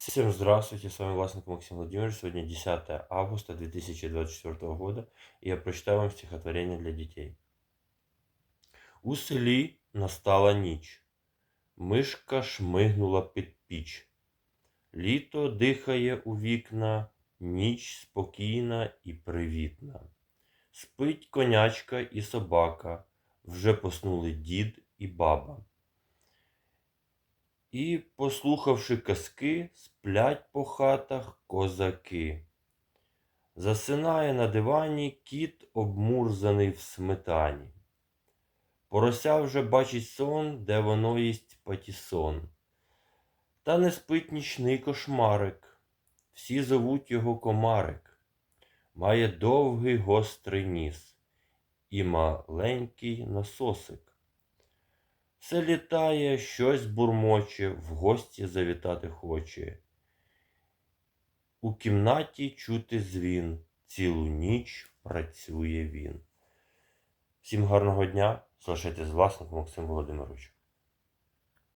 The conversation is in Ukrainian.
Всем здравствуйте, с вами Власенко Максим Владимирович. Сегодня 10 августа 2024 года, и я прочитаю вам стихотворение для детей. У селі настала ніч. Мишка шмигнула під піч. Літо дихає у вікна, ніч спокійна і привітна. Спить конячка і собака, вже поснули дід і баба. І, послухавши казки, сплять по хатах козаки. Засинає на дивані кіт, обмурзаний в сметані. Порося вже бачить сон, де воно їсть патісон. Та не спить нічний кошмарик, всі зовуть його комарик. Має довгий гострий ніс і маленький нососик. Все літає, щось бурмоче, в гості завітати хоче. У кімнаті чути дзвін, цілу ніч працює він. Всім гарного дня, залишайтесь з власником Максим Володимирович.